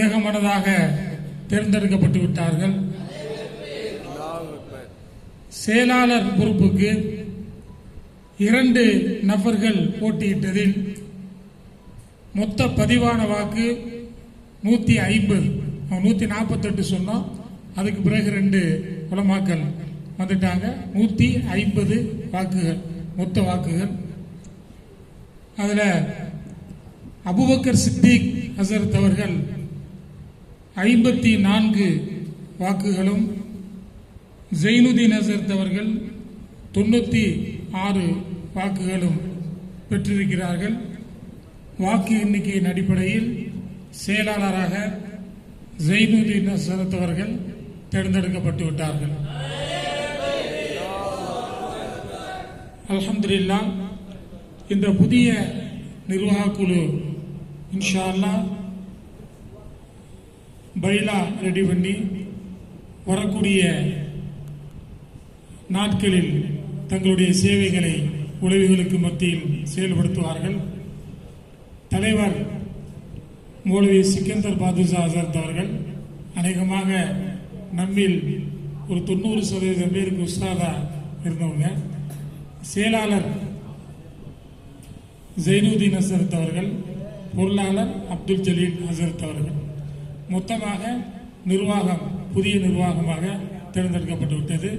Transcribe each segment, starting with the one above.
ஏகமனதாக தேர்ந்தெடுக்கப்பட்டு விட்டார்கள். செயலாளர் பொறுப்புக்கு இரண்டு நபர்கள் போட்டியிட்டதில் மொத்த பதிவான வாக்கு நூத்தி ஐம்பது நூத்தி நாற்பத்தெட்டு சொன்னோம் அதுக்கு பிறகு ரெண்டு உலமாக்கள் வந்துட்டாங்க. நூத்தி ஐம்பது வாக்குகள் மொத்த வாக்குகள். அதுல அபுபக்கர் சித்திக் ஹசரத் அவர்கள் ஐம்பத்தி நான்கு வாக்குகளும் ஜெயினுதீன் ஹசரத் அவர்கள் தொண்ணூத்தி ஆறு வாக்குகளும் பெற்றிருக்கிறார்கள். வாக்கு எண்ணிக்கையின் அடிப்படையில் செயலாளராக ஜெயினுதீன் ஹசரத் அவர்கள் தேர்ந்தெடுக்கப்பட்டு விட்டார்கள். அலமதுல்லா இந்த புதிய நிர்வாக இன்ஷால்லா பைலா ரெடி பண்ணி வரக்கூடிய நாட்களில் தங்களுடைய சேவைகளை உழவிகளுக்கு மத்தியில் செயல்படுத்துவார்கள். தலைவர் மௌலவி சிக்கந்தர் பாதுஷா ஆசாத் அவர்கள் அநேகமாக நம்மில் ஒரு தொண்ணூறு சதவீதம் பேருக்கு உஸ்தாதா இருந்தவங்க. செயலாளர் ஜெயினுதீன் அசரத் அவர்கள் பொருளாளர் அப்துல் ஜலீல் ஹசரத் அவர்கள். மொத்தமாக நிர்வாகம் புதிய நிர்வாகமாக தேர்ந்தெடுக்கப்பட்டுவிட்டது.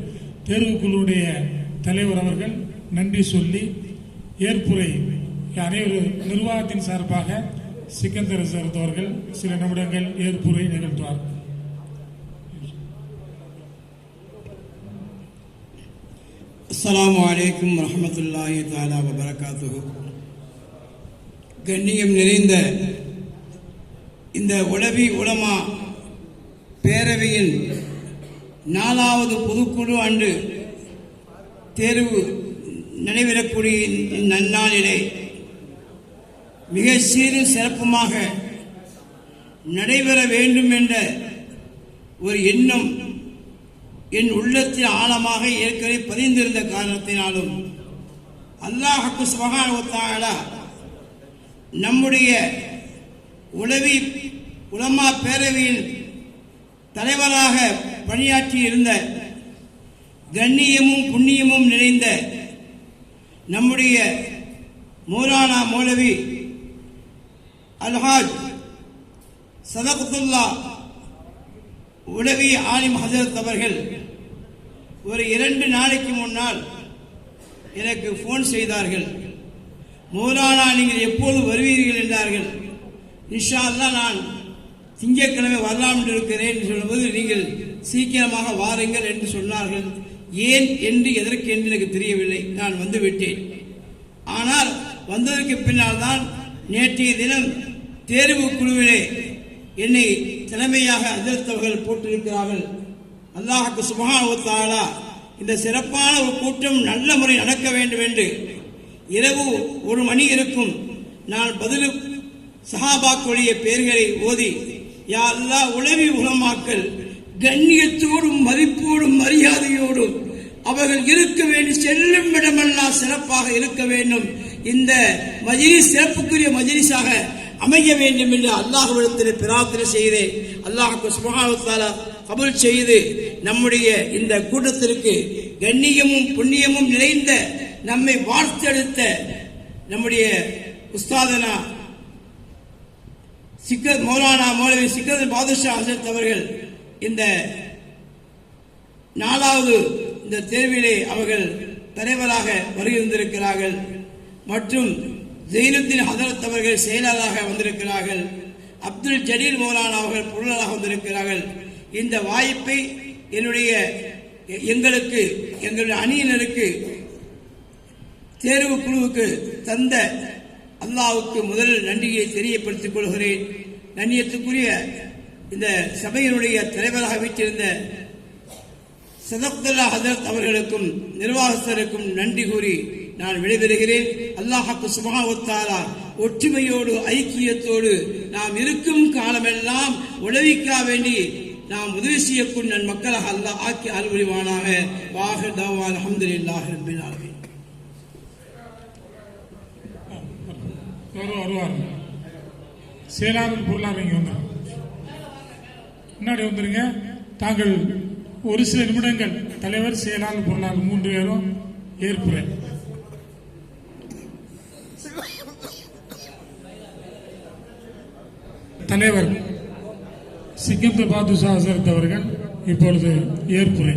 தேர்வுக்குழுவுடைய தலைவர் அவர்கள் நன்றி சொல்லி ஏற்புரை அனைவரும் நிர்வாகத்தின் சார்பாக சிக்கந்தர் ஹசரத் அவர்கள் சில நிமிடங்கள் ஏற்புரை நிகழ்த்துவார். அஸ்லாம் அலைக்கும் வரமத்துல்லாஹி தாலா வபரகாத்து கண்ணியம் நிறைந்த இந்த உளவி உலமா பேரவையின் நாலாவது பொதுக்குழு ஆண்டு தேர்வு நடைபெறக்கூடிய நன்னாளிலே மிக சீரும் சிறப்புமாக நடைபெற வேண்டும் என்ற ஒரு எண்ணம் என் உள்ளத்தில் ஆழமாக ஏற்கனவே பதிந்திருந்த காரணத்தினாலும் அல்லாஹுக்கு சுபகான நம்முடைய உளவி உலமா பேரவையின் தலைவராக பணியாற்றி இருந்த கண்ணியமும் புண்ணியமும் நிறைந்த நம்முடைய மௌலானா மௌலவி அல்ஹாஜ் சதகுத்துல்லா உளவி ஆலிம் ஹசரத் அவர்கள் ஒரு இரண்டு நாளைக்கு முன்னால் எனக்கு ஃபோன் செய்தார்கள். மௌலானா நீங்கள் எப்போது வருவீர்கள் என்றார்கள். இன்ஷா அல்லாஹ் நான் திங்கக்கிழமை வரலாம் என்று இருக்கிறேன் என்று சொல்லும்போது நீங்கள் சீக்கிரமாக வாருங்கள் என்று சொன்னார்கள். ஏன் என்று எதற்கு என்று எனக்கு தெரியவில்லை. நான் வந்து விட்டேன் ஆனால் வந்ததற்கு பின்னால் தான் நேற்றைய தினம் தேர்வு குழுவிலே என்னை தலைமையாக அதிர்த்தவர்கள் போட்டிருக்கிறார்கள். அல்லாஹுக்கு சுபகான இந்த சிறப்பான ஒரு கூட்டம் நல்ல முறை நடக்க வேண்டும் என்று இரவு ஒரு மணி இருக்கும். நான் பதிலு சஹாபாக்களுடைய பெயர்களை ஓதி யா உளவி உலமாக்கல் கண்ணியத்தோடும் மதிப்போடும் மரியாதையோடும் அவர்கள் இருக்க வேண்டும் செல்லும் இடமெல்லாம் சிறப்பாக இருக்க வேண்டும். இந்த மஜிலி சிறப்புக்குரிய மஜிலிஸாக அமைய வேண்டும் என்று அல்லாஹ்விடத்தில் பிரார்த்தனை செய்தேன் அல்லாஹுக்கு சுபகானத்தாலா கபுல் செய்து நம்முடைய இந்த கூட்டத்திற்கு கண்ணியமும் புண்ணியமும் நிறைந்த நம்மை வாழ்த்தெடுத்த நம்முடைய உஸ்தாதனா சிக்கர் மௌலானா மௌலவி சிக்கர் பாதுஷா ஹசரத் அவர்கள் இந்த நாலாவது இந்த தேர்விலே அவர்கள் தலைவராக வருகின்றிருக்கிறார்கள். மற்றும் ஜெயினுத்தின் ஹசரத் அவர்கள் செயலாளராக வந்திருக்கிறார்கள். அப்துல் ஜலீல் மௌலானா அவர்கள் பொருளாளராக வந்திருக்கிறார்கள். இந்த வாய்ப்பை என்னுடைய எங்களுக்கு எங்களுடைய அணியினருக்கு தேர்வு குழுவுக்கு தந்த அல்லாவுக்கு முதலில் நன்றியை தெரியப்படுத்திக் கொள்கிறேன். நன்றியத்துக்குரிய இந்த சபையினுடைய தலைவராக வீட்டிருந்த சதப்துல்லா ஹசரத் அவர்களுக்கும் நிர்வாகஸ்தருக்கும் நன்றி கூறி நான் விடைபெறுகிறேன். அல்லாஹாக்கு சுபகாவத்தாரா ஒற்றுமையோடு ஐக்கியத்தோடு நாம் இருக்கும் காலமெல்லாம் உழவிக்கா வேண்டி நாம் உதவி செய்யக்கூடிய நன் மக்களாக அல்லாஹ் ஆக்கி அருள்புரிவானாக. வாக தவான் அஹமதுல்லாஹ் இல்லாஹ் ஆலமீன். வேற வருவார் சேலாரும் பொருளாக இங்கே வந்துடும் முன்னாடி வந்துருங்க. தாங்கள் ஒரு சில நிமிடங்கள் தலைவர் செயலாளர் பொருளாளர் மூன்று பேரும் ஏற்புரை. தலைவர் சிக்கந்தர் பாதுஷா அவர்கள் இப்பொழுது ஏற்புரை.